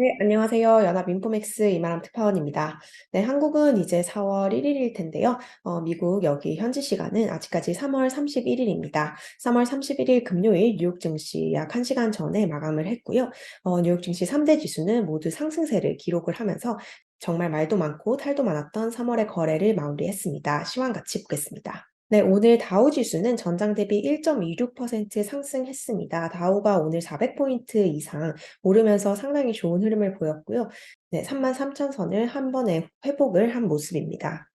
네, 안녕하세요. 연합 인포맥스 이마람 특파원입니다. 네, 한국은 이제 4월 1일일 텐데요. 어, 미국 여기 현지 시간은 아직까지 3월 31일입니다. 3월 31일 금요일 뉴욕 증시 약 1시간 전에 마감을 했고요. 어, 뉴욕 증시 3대 지수는 모두 상승세를 기록을 하면서 정말 말도 많고 탈도 많았던 3월의 거래를 마무리했습니다. 시황 같이 보겠습니다. 네, 오늘 다우 지수는 전장 대비 1.26% 상승했습니다. 다우가 오늘 400포인트 이상 오르면서 상당히 좋은 흐름을 보였고요. 네, 33,000선을 한 번에 회복을 한 모습입니다.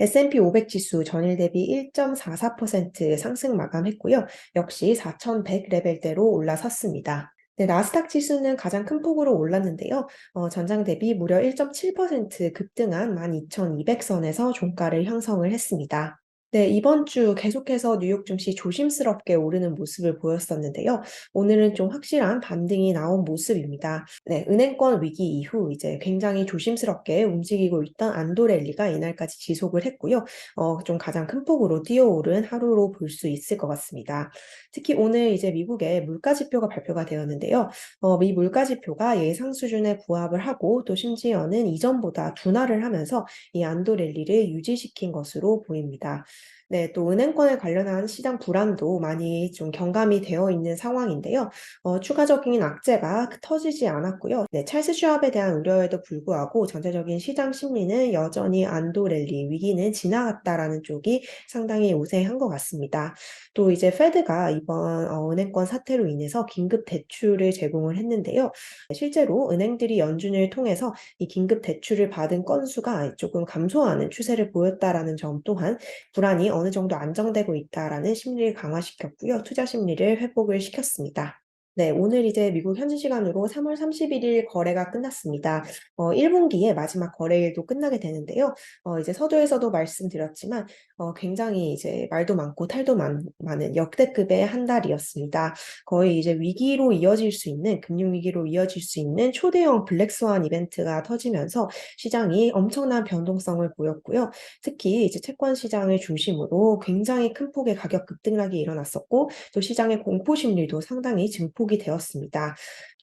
S&P 500 지수 전일 대비 1.44% 상승 마감했고요. 역시 4,100 레벨대로 올라섰습니다. 네, 나스닥 지수는 가장 큰 폭으로 올랐는데요. 어, 전장 대비 무려 1.7% 급등한 12,200선에서 종가를 형성을 했습니다. 네, 이번 주 계속해서 뉴욕 증시 조심스럽게 오르는 모습을 보였었는데요. 오늘은 좀 확실한 반등이 나온 모습입니다. 네, 은행권 위기 이후 이제 굉장히 조심스럽게 움직이고 있던 안도 랠리가 이날까지 지속을 했고요. 어, 좀 가장 큰 폭으로 뛰어오른 하루로 볼 수 있을 것 같습니다. 특히 오늘 이제 미국의 물가 지표가 발표가 되었는데요. 어, 미 물가 지표가 예상 수준에 부합을 하고 또 심지어는 이전보다 둔화를 하면서 이 안도 랠리를 유지시킨 것으로 보입니다. 네, 또 은행권에 관련한 시장 불안도 많이 좀 경감이 되어 있는 상황인데요. 어, 추가적인 악재가 터지지 않았고요. 네, 찰스 슈압에 대한 우려에도 불구하고 전체적인 시장 심리는 여전히 안도 랠리 위기는 지나갔다라는 쪽이 상당히 우세한 것 같습니다. 또 이제 페드가 이번 어, 은행권 사태로 인해서 긴급 대출을 제공을 했는데요. 실제로 은행들이 연준을 통해서 이 긴급 대출을 받은 건수가 조금 감소하는 추세를 보였다라는 점 또한 불안이 어느 정도 안정되고 있다라는 심리를 강화시켰고요. 투자 심리를 회복을 시켰습니다. 네, 오늘 이제 미국 현지 시간으로 3월 31일 거래가 끝났습니다. 어, 1분기의 마지막 거래일도 끝나게 되는데요. 어, 이제 서두에서도 말씀드렸지만 어, 굉장히 이제 말도 많고 탈도 많, 많은 역대급의 한 달이었습니다. 거의 이제 위기로 이어질 수 있는 금융 위기로 이어질 수 있는 초대형 블랙스완 이벤트가 터지면서 시장이 엄청난 변동성을 보였고요. 특히 이제 채권 시장을 중심으로 굉장히 큰 폭의 가격 급등락이 일어났었고 또 시장의 공포 심리도 상당히 증폭 극복이 되었습니다.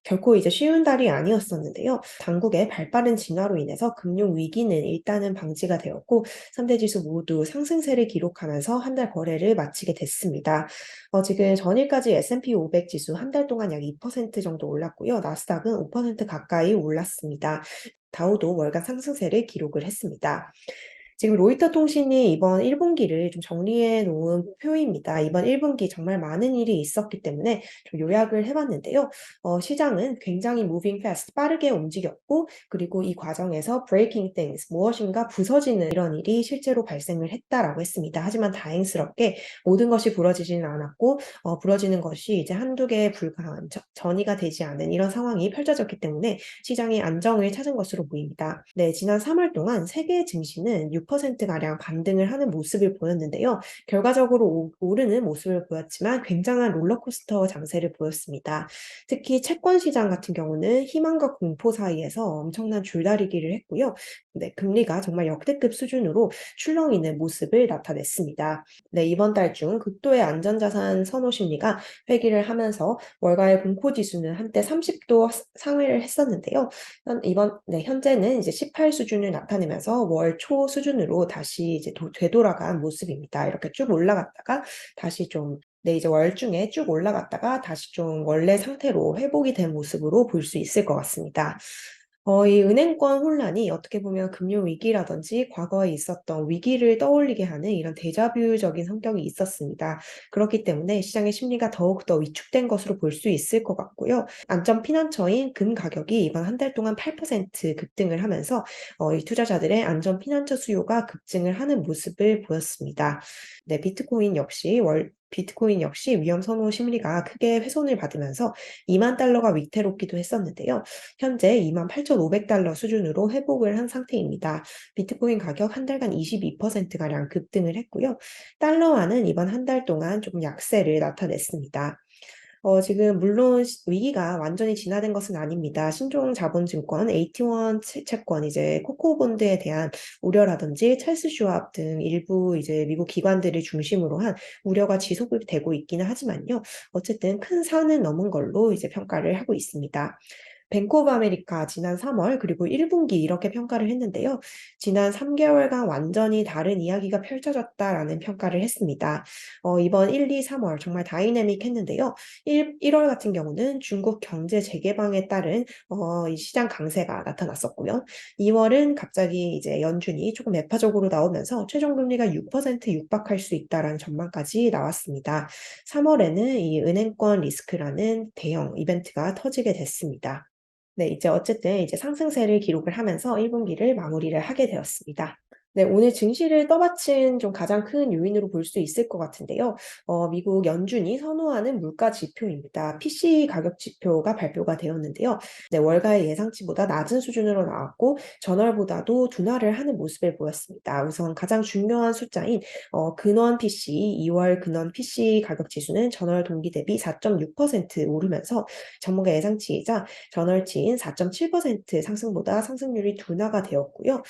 결코 이제 쉬운 달이 아니었었는데요. 당국의 발빠른 진화로 인해서 금융 위기는 일단은 방지가 되었고 3대 지수 모두 상승세를 기록하면서 한 달 거래를 마치게 됐습니다. 어, 지금 전일까지 S&P 500 지수 한 달 동안 약 2% 정도 올랐고요. 나스닥은 5% 가까이 올랐습니다. 다우도 월간 상승세를 기록을 했습니다. 지금 로이터 통신이 이번 1분기를 좀 정리해 놓은 표입니다. 이번 1분기 정말 많은 일이 있었기 때문에 좀 요약을 해봤는데요. 어, 시장은 굉장히 moving fast, 빠르게 움직였고, 그리고 이 과정에서 breaking things, 무엇인가 부서지는 이런 일이 실제로 발생을 했다라고 했습니다. 하지만 다행스럽게 모든 것이 부러지지는 않았고, 어, 부러지는 것이 이제 한두 개에 불과한 전이가 되지 않은 이런 상황이 펼쳐졌기 때문에 시장이 안정을 찾은 것으로 보입니다. 네, 지난 3월 동안 세계 증시는 6% 10%가량 반등을 하는 모습을 보였는데요. 결과적으로 오르는 모습을 보였지만 굉장한 롤러코스터 장세를 보였습니다. 특히 채권 시장 같은 경우는 희망과 공포 사이에서 엄청난 줄다리기를 했고요. 네, 금리가 정말 역대급 수준으로 출렁이는 모습을 나타냈습니다. 네, 이번 달 중 극도의 안전자산 선호 심리가 회귀를 하면서 월가의 공포 지수는 한때 30도 상회를 했었는데요. 이번 네, 현재는 이제 18 수준을 나타내면서 월 초 수준 으로 다시 이제 도, 되돌아간 모습입니다. 이렇게 쭉 올라갔다가 다시 좀 네, 이제 월중에 쭉 올라갔다가 다시 좀 원래 상태로 회복이 된 모습으로 볼 수 있을 것 같습니다. 어, 이 은행권 혼란이 어떻게 보면 금융 위기라든지 과거에 있었던 위기를 떠올리게 하는 이런 데자뷰적인 성격이 있었습니다. 그렇기 때문에 시장의 심리가 더욱더 위축된 것으로 볼 수 있을 것 같고요. 안전 피난처인 금 가격이 이번 한 달 동안 8% 급등을 하면서 어, 이 투자자들의 안전 피난처 수요가 급증을 하는 모습을 보였습니다. 네, 비트코인 역시 월 비트코인 역시 위험 선호 심리가 크게 훼손을 받으면서 2만 달러가 위태롭기도 했었는데요. 현재 2만 8,500달러 수준으로 회복을 한 상태입니다. 비트코인 가격 한 달간 22%가량 급등을 했고요. 달러화는 이번 한 달 동안 좀 약세를 나타냈습니다. 어, 지금 물론 위기가 완전히 진화된 것은 아닙니다. 신종 자본증권, AT1 채권, 이제 코코 본드에 대한 우려라든지 찰스 슈왑 등 일부 이제 미국 기관들을 중심으로 한 우려가 지속되고 있기는 하지만요. 어쨌든 큰 산은 넘은 걸로 이제 평가를 하고 있습니다. 뱅크 오브 아메리카 지난 3월 그리고 1분기 이렇게 평가를 했는데요. 지난 3개월간 완전히 다른 이야기가 펼쳐졌다라는 평가를 했습니다. 어, 이번 1, 2, 3월 정말 다이내믹했는데요. 1, 1월 같은 경우는 중국 경제 재개방에 따른 어, 이 시장 강세가 나타났었고요. 2월은 갑자기 이제 연준이 조금 매파적으로 나오면서 최종 금리가 6% 육박할 수 있다라는 전망까지 나왔습니다. 3월에는 이 은행권 리스크라는 대형 이벤트가 터지게 됐습니다. 네, 이제 어쨌든 이제 상승세를 기록을 하면서 1분기를 마무리를 하게 되었습니다. 네, 오늘 증시를 떠받친 좀 가장 큰 요인으로 볼 수 있을 것 같은데요. 어, 미국 연준이 선호하는 물가 지표입니다. PC 가격 지표가 발표가 되었는데요. 네, 월가의 예상치보다 낮은 수준으로 나왔고 전월보다도 둔화를 하는 모습을 보였습니다. 우선 가장 중요한 숫자인 어, 근원 PC 2월 근원 PC 가격 지수는 전월 동기 대비 4.6% 오르면서 전문가 예상치이자 전월치인 4.7% 상승보다 상승률이 둔화가 되었고요.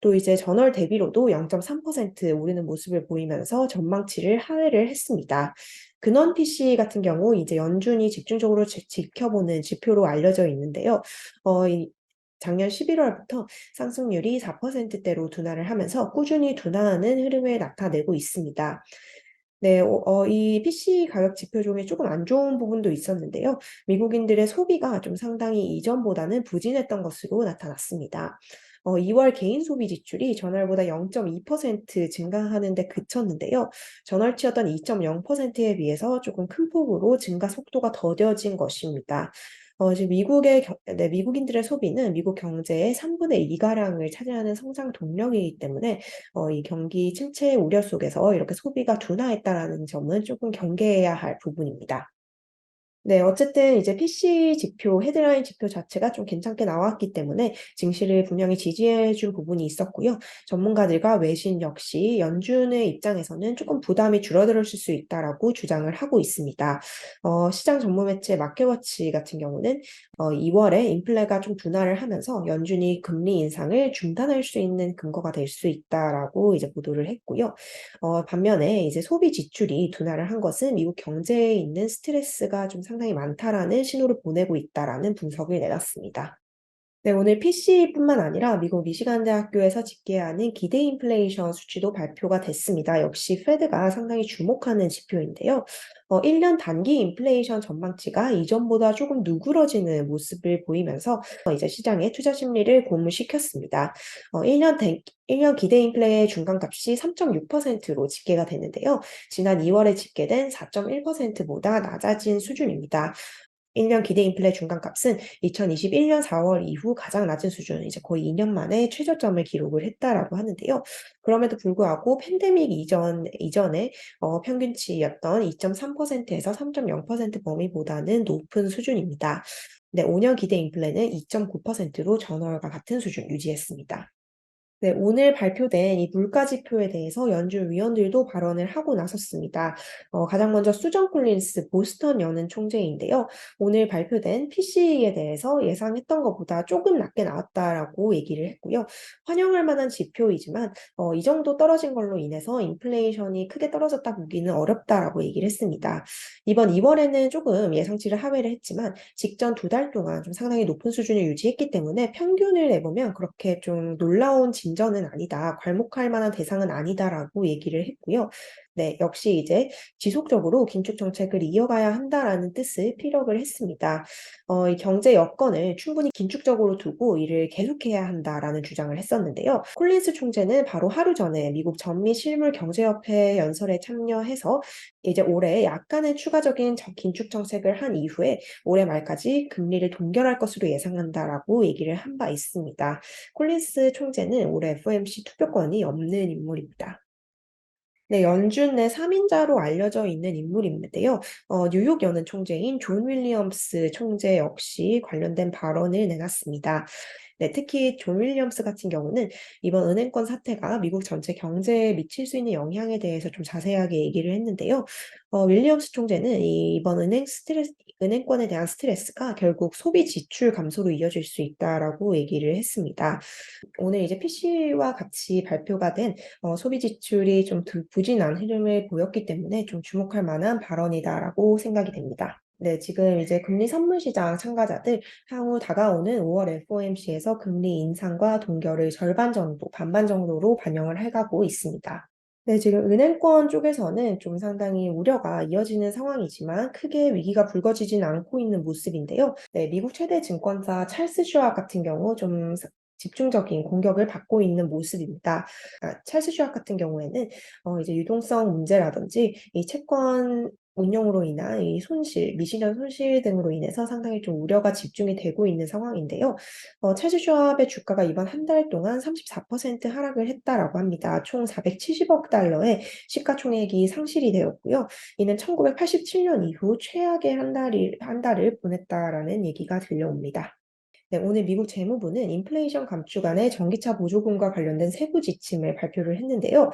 또 이제 전월 대비 로도 0.3% 오르는 모습을 보이면서 전망치를 하회를 했습니다. 근원 PC 같은 경우 이제 연준이 집중적으로 지, 지켜보는 지표로 알려져 있는데요. 어, 이, 작년 11월부터 상승률이 4%대로 둔화를 하면서 꾸준히 둔화하는 흐름을 나타내고 있습니다. 네, 어, 어이 PC 가격 지표 중에 조금 안 좋은 부분도 있었는데요. 미국인들의 소비가 좀 상당히 이전보다는 부진했던 것으로 나타났습니다. 어, 2월 개인 소비 지출이 전월보다 0.2% 증가하는 데 그쳤는데요. 전월치였던 2.0%에 비해서 조금 큰 폭으로 증가 속도가 더뎌진 것입니다. 어, 지금 미국의 겨, 네, 미국인들의 소비는 미국 경제의 3분의 2가량을 차지하는 성장 동력이기 때문에 어, 이 경기 침체 우려 속에서 이렇게 소비가 둔화했다라는 점은 조금 경계해야 할 부분입니다. 네, 어쨌든 이제 PC 지표, 헤드라인 지표 자체가 좀 괜찮게 나왔기 때문에 증시를 분명히 지지해 준 부분이 있었고요. 전문가들과 외신 역시 연준의 입장에서는 조금 부담이 줄어들었을 수 있다라고 주장을 하고 있습니다. 어, 시장 전문 매체 마켓워치 같은 경우는 어, 2월에 인플레가 좀 둔화를 하면서 연준이 금리 인상을 중단할 수 있는 근거가 될 수 있다라고 이제 보도를 했고요. 어, 반면에 이제 소비 지출이 둔화를 한 것은 미국 경제에 있는 스트레스가 좀 상당히 많다라는 신호를 보내고 있다라는 분석을 내놨습니다. 네, 오늘 PC뿐만 아니라 미국 미시간 대학교에서 집계하는 기대 인플레이션 수치도 발표가 됐습니다. 역시 페드가 상당히 주목하는 지표인데요. 어, 1년 단기 인플레이션 전망치가 이전보다 조금 누그러지는 모습을 보이면서 어, 이제 시장의 투자 심리를 고무시켰습니다. 어, 1년 대, 1년 기대 인플레의 중간값이 3.6%로 집계가 됐는데요. 지난 2월에 집계된 4.1%보다 낮아진 수준입니다. 1년 기대 인플레 중간값은 2021년 4월 이후 가장 낮은 수준, 이제 거의 2년 만에 최저점을 기록을 했다라고 하는데요. 그럼에도 불구하고 팬데믹 이전, 이전에 어, 평균치였던 2.3%에서 3.0% 범위보다는 높은 수준입니다. 네, 5년 기대 인플레는 2.9%로 전월과 같은 수준 유지했습니다. 네, 오늘 발표된 이 물가 지표에 대해서 연준 위원들도 발언을 하고 나섰습니다. 어, 가장 먼저 수정 콜린스 보스턴 연은 총재인데요. 오늘 발표된 PC에 대해서 예상했던 것보다 조금 낮게 나왔다라고 얘기를 했고요. 환영할 만한 지표이지만 어, 이 정도 떨어진 걸로 인해서 인플레이션이 크게 떨어졌다 보기는 어렵다라고 얘기를 했습니다. 이번 2월에는 조금 예상치를 하회를 했지만 직전 두 달 동안 좀 상당히 높은 수준을 유지했기 때문에 평균을 내보면 그렇게 좀 놀라운 진 진전은 아니다. 괄목할 만한 대상은 아니다라고 얘기를 했고요. 네, 역시 이제 지속적으로 긴축 정책을 이어가야 한다라는 뜻을 피력을 했습니다. 어, 이 경제 여건을 충분히 긴축적으로 두고 이를 계속해야 한다라는 주장을 했었는데요. 콜린스 총재는 바로 하루 전에 미국 전미 실물 경제협회 연설에 참여해서 이제 올해 약간의 추가적인 긴축 정책을 한 이후에 올해 말까지 금리를 동결할 것으로 예상한다라고 얘기를 한 바 있습니다. 콜린스 총재는 올해 FOMC 투표권이 없는 인물입니다. 네, 연준 내 3인자로 알려져 있는 인물인데요. 어, 뉴욕 연은 총재인 존 윌리엄스 총재 역시 관련된 발언을 내놨습니다. 네, 특히 존 윌리엄스 같은 경우는 이번 은행권 사태가 미국 전체 경제에 미칠 수 있는 영향에 대해서 좀 자세하게 얘기를 했는데요. 어, 윌리엄스 총재는 이번 은행 스트레스, 은행권에 대한 스트레스가 결국 소비 지출 감소로 이어질 수 있다라고 얘기를 했습니다. 오늘 이제 PC와 같이 발표가 된 어, 소비 지출이 좀 부진한 흐름을 보였기 때문에 좀 주목할 만한 발언이다라고 생각이 됩니다. 네, 지금 이제 금리 선물 시장 참가자들 향후 다가오는 5월 FOMC에서 금리 인상과 동결을 절반 정도, 반반 정도로 반영을 해가고 있습니다. 네, 지금 은행권 쪽에서는 좀 상당히 우려가 이어지는 상황이지만 크게 위기가 불거지진 않고 있는 모습인데요. 네, 미국 최대 증권사 찰스 슈왑 같은 경우 좀 사- 집중적인 공격을 받고 있는 모습입니다. 아, 찰스 슈왑 같은 경우에는 어, 이제 유동성 문제라든지 이 채권 운용으로 인한 이 손실, 미시전 손실 등으로 인해서 상당히 좀 우려가 집중이 되고 있는 상황인데요. 어, 찰스 슈왑의 주가가 이번 한 달 동안 34% 하락을 했다라고 합니다. 총 470억 달러의 시가총액이 상실이 되었고요. 이는 1987년 이후 최악의 한 달이, 한 달을 보냈다라는 얘기가 들려옵니다. 네, 오늘 미국 재무부는 인플레이션 감축안의 전기차 보조금과 관련된 세부 지침을 발표를 했는데요.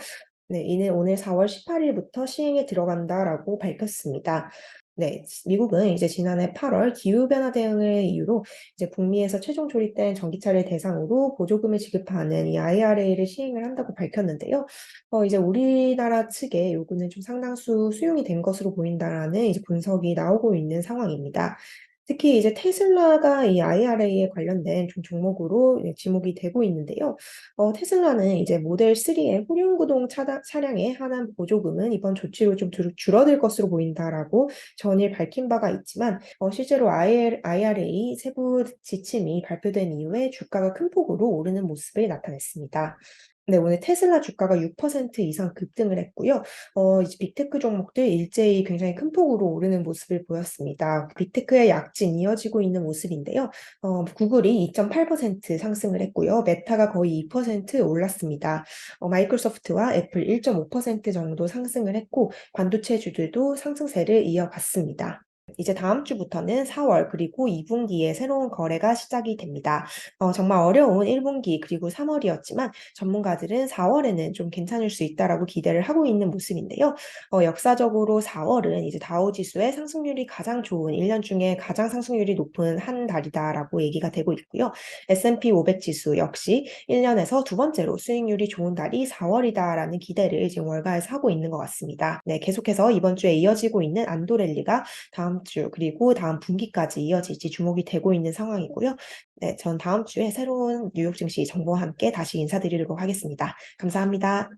네, 이는 오늘 4월 18일부터 시행에 들어간다라고 밝혔습니다. 네, 미국은 이제 지난해 8월 기후변화 대응을 이유로 이제 북미에서 최종 조립된 전기차를 대상으로 보조금을 지급하는 이 IRA를 시행을 한다고 밝혔는데요. 어, 이제 우리나라 측의 요구는 좀 상당수 수용이 된 것으로 보인다라는 이제 분석이 나오고 있는 상황입니다. 특히 이제 테슬라가 이 IRA에 관련된 좀 종목으로 예, 지목이 되고 있는데요. 어, 테슬라는 이제 모델 3의 후륜구동 차량의 하남 보조금은 이번 조치로 좀 줄, 줄어들 것으로 보인다라고 전일 밝힌 바가 있지만 어, 실제로 IR, IRA 세부 지침이 발표된 이후에 주가가 큰 폭으로 오르는 모습을 나타냈습니다. 네, 오늘 테슬라 주가가 6% 이상 급등을 했고요. 어, 이제 빅테크 종목들 일제히 굉장히 큰 폭으로 오르는 모습을 보였습니다. 빅테크의 약진 이어지고 있는 모습인데요. 어, 구글이 2.8% 상승을 했고요. 메타가 거의 2% 올랐습니다. 어, 마이크로소프트와 애플 1.5% 정도 상승을 했고, 반도체 주들도 상승세를 이어갔습니다. 이제 다음 주부터는 4월 그리고 2분기에 새로운 거래가 시작이 됩니다. 어, 정말 어려운 1분기 그리고 3월이었지만 전문가들은 4월에는 좀 괜찮을 수 있다라고 기대를 하고 있는 모습인데요. 어, 역사적으로 4월은 이제 다우 지수의 상승률이 가장 좋은 1년 중에 가장 상승률이 높은 한 달이다라고 얘기가 되고 있고요. S&P 500 지수 역시 1년에서 두 번째로 수익률이 좋은 달이 4월이다라는 기대를 지금 월가에서 하고 있는 것 같습니다. 네, 계속해서 이번 주에 이어지고 있는 안도랠리가 주 그리고 다음 분기까지 이어질지 주목이 되고 있는 상황이고요. 네, 전 다음 주에 새로운 뉴욕 증시 정보와 함께 다시 인사드리도록 하겠습니다. 감사합니다.